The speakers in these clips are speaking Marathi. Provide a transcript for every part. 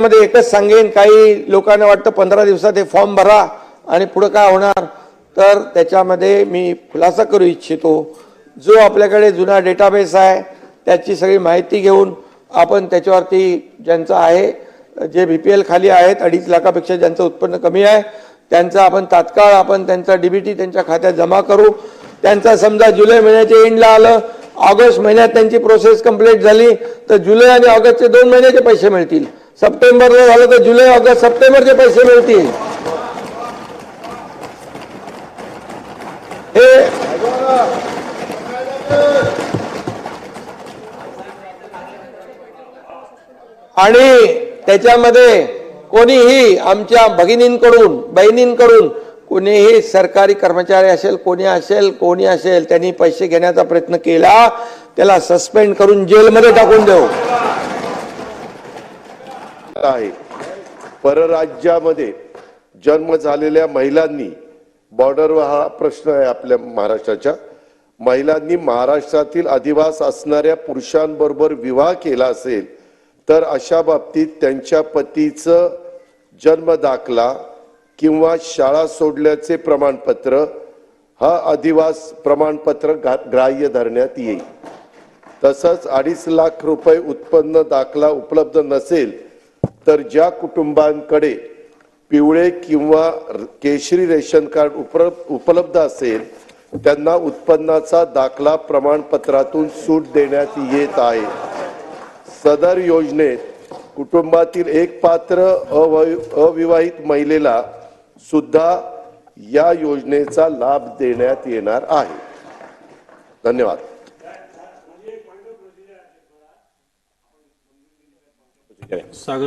मध्ये एकच सांगेन काही लोकांना वाटतं पंधरा दिवसात हे फॉर्म भरा आणि पुढं काय होणार. तर त्याच्यामध्ये मी खुलासा करू इच्छितो. जो आपल्याकडे जुना डेटाबेस आहे त्याची सगळी माहिती घेऊन आपण त्याच्यावरती ज्यांचं आहे जे बी पी एल खाली आहेत अडीच लाखापेक्षा ज्यांचं उत्पन्न कमी आहे त्यांचं आपण तात्काळ आपण त्यांचा डीबीटी त्यांच्या खात्यात जमा करू. त्यांचा समजा जुलै महिन्याच्या एंडला आलं ऑगस्ट महिन्यात त्यांची प्रोसेस कंप्लीट झाली तर जुलै आणि ऑगस्टचे दोन महिन्याचे पैसे मिळतील. सप्टेंबरला झालं तर जुलै ऑगस्ट सप्टेंबरचे पैसे मिळतील. हे आणि त्याच्यामध्ये कोणीही आमच्या भगिनींकडून बहिणींकडून कोणीही सरकारी कर्मचारी असेल कोणी असेल कोणी असेल त्यांनी पैसे घेण्याचा प्रयत्न केला त्याला सस्पेंड करून जेलमध्ये टाकून देऊ. आहे. परराज्यामध्ये जन्म झालेल्या महिलांनी बॉर्डरवर हा प्रश्न आहे आपल्या महाराष्ट्राच्या. महिलांनी महाराष्ट्रातील अधिवास असणाऱ्या पुरुषांबरोबर विवाह केला असेल तर अशा बाबतीत त्यांच्या पतीचं जन्म दाखला किंवा शाळा सोडल्याचे प्रमाणपत्र हा अधिवास प्रमाणपत्र ग्राह्य धरण्यात येईल. तसंच अडीच लाख रुपये उत्पन्न दाखला उपलब्ध नसेल तर ज्या कुटुंबांकडे पिवळे किंवा केशरी रेशन कार्ड उप्र- उपलब्ध असेल त्यांना उत्पन्नाचा दाखला प्रमाणपत्रातून सूट देण्यात येत आहे. सदर योजनेत कुटुंबातील एक पात्र अविवाहित महिलेला सुद्धा या योजनेचा लाभ देण्यात येणार आहे. धन्यवाद. सागर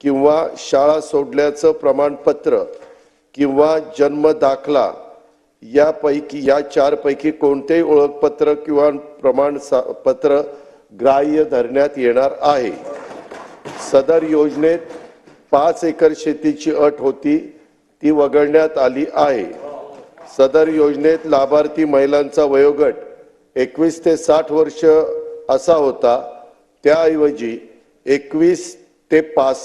किंवा शाळा सोडल्याचं प्रमाणपत्र किंवा जन्म दाखला यापैकी या चारपैकी कोणतेही ओळखपत्र किंवा प्रमाण सा- पत्र ग्राह्य धरण्यात येणार आहे. सदर योजनेत पाच एकर शेतीची अट होती ती वगळण्यात आली आहे. सदर योजनेत लाभार्थी महिलांचा वयोगट एकवीस ते साठ वर्ष असा होता. त्याऐवजी एकवीस ते पासष्ट